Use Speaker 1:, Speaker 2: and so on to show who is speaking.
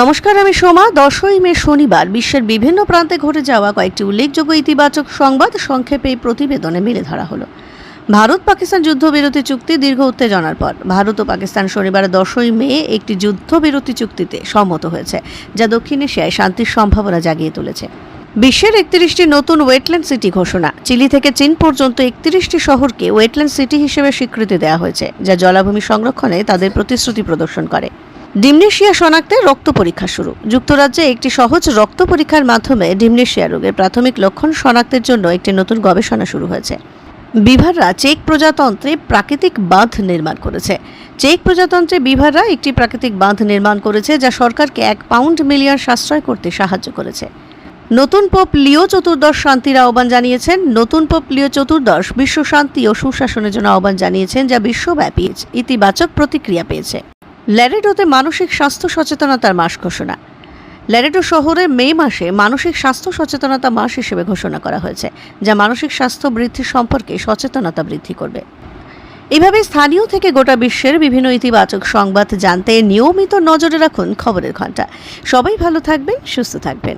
Speaker 1: নমস্কার, আমি সোমা। দশই মে শনিবার, বিশ্বের বিভিন্ন প্রান্তে ঘটে যাওয়া কয়েকটি উল্লেখযোগ্য ইতিবাচক সংবাদ সংক্ষেপে এই প্রতিবেদনে মেলে ধরা হলো। ভারত পাকিস্তান যুদ্ধবিরতি চুক্তি দীর্ঘ উত্তেজনার পর। ভারত ও পাকিস্তান শনিবার দশই মে একটি যুদ্ধবিরতি চুক্তিতে সম্মত হয়েছে, যা দক্ষিণ এশিয়ায় শান্তির সম্ভাবনা জাগিয়ে তুলেছে। বিশ্বের একত্রিশটি নতুন ওয়েটল্যান্ড সিটি ঘোষণা। চিলি থেকে চীন পর্যন্ত একত্রিশটি শহরকে ওয়েটল্যান্ড সিটি হিসেবে স্বীকৃতি দেওয়া হয়েছে, যা জলাভূমি সংরক্ষণে তাদের প্রতিশ্রুতি প্রদর্শন করে। ডিমনেশিয়া শনাক্তে রক্ত পরীক্ষা শুরু। যুক্তরাজ্যে একটি সহজ রক্ত পরীক্ষার মাধ্যমে ডিমনেশিয়া রোগের প্রাথমিক লক্ষণ শনাক্তের জন্য একটি নতুন গবেষণা শুরু হয়েছে। বিভাররা চেক প্রজাতন্ত্রে প্রাকৃতিক বাঁধ নির্মাণ করেছে। চেক প্রজাতন্ত্রে বিভাররা একটি প্রাকৃতিক বাঁধ নির্মাণ করেছে যা সরকারকে এক পাউন্ড মিলিয়ন সাশ্রয় করতে সাহায্য করেছে। নতুন পোপ লিও চতুর্দশ শান্তির আহ্বান জানিয়েছেন। নতুন পোপ লিও চতুর্দশ বিশ্ব শান্তি ও সুশাসনের জন্য আহ্বান জানিয়েছেন যা বিশ্বব্যাপী ইতিবাচক প্রতিক্রিয়া পেয়েছে। ল্যারেডোতে মানসিক স্বাস্থ্য সচেতনতার মাস ঘোষণা। ল্যারেডো শহরে মে মাসে মানসিক স্বাস্থ্য সচেতনতা মাস হিসেবে ঘোষণা করা হয়েছে, যা মানসিক স্বাস্থ্য বৃদ্ধি সম্পর্কে সচেতনতা বৃদ্ধি করবে। এভাবে স্থানীয় থেকে গোটা বিশ্বের বিভিন্ন ইতিবাচক সংবাদ জানতে নিয়মিত নজরে রাখুন খবরের ঘণ্টা সবাই ভালো থাকবেন, সুস্থ থাকবেন।